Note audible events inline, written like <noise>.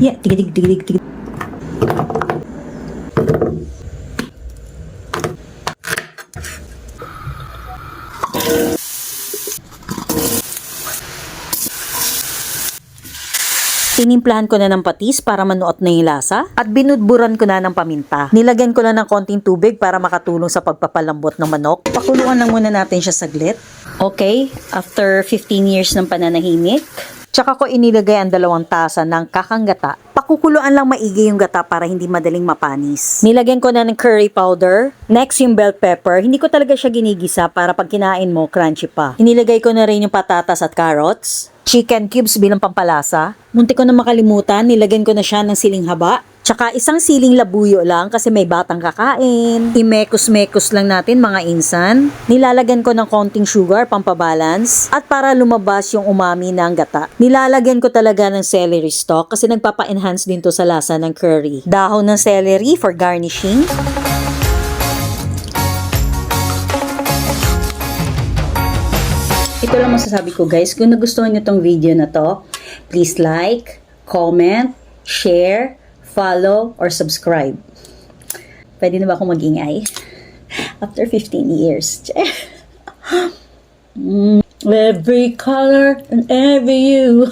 Yeah, tigidig, tigidig, tigidig. Tinimplahan ko na ng patis para manuot na yung lasa at binudburan ko na ng paminta. Nilagyan ko na ng konting tubig para makatulong sa pagpapalambot ng manok. Pakuluan lang muna natin siya saglit. Okay, after 15 years ng pananahimik, tsaka ko inilagay ang dalawang tasa ng kakang gata. Pakukuluan lang maigi yung gata para hindi madaling mapanis. Nilagyan ko na ng curry powder. Next yung bell pepper. Hindi ko talaga siya ginigisa para pag kinain mo, crunchy pa. Inilagay ko na rin yung patatas at carrots. Chicken cubes bilang pampalasa. Munti ko na makalimutan, nilagyan ko na siya ng siling haba. Tsaka isang siling labuyo lang kasi may batang kakain. Imekos-mekos lang natin mga insan. Nilalagyan ko ng konting sugar pampabalance. At para lumabas yung umami ng gata, nilalagyan ko talaga ng celery stalk kasi nagpapa-enhance din to sa lasa ng curry. Dahon ng celery for garnishing. Ito lang masasabi ko guys, kung nagustuhan nyo tong video na to, please like, comment, share, follow, or subscribe. Pwede na ba akong magingay? After 15 years. <laughs> Mm, every color and every hue.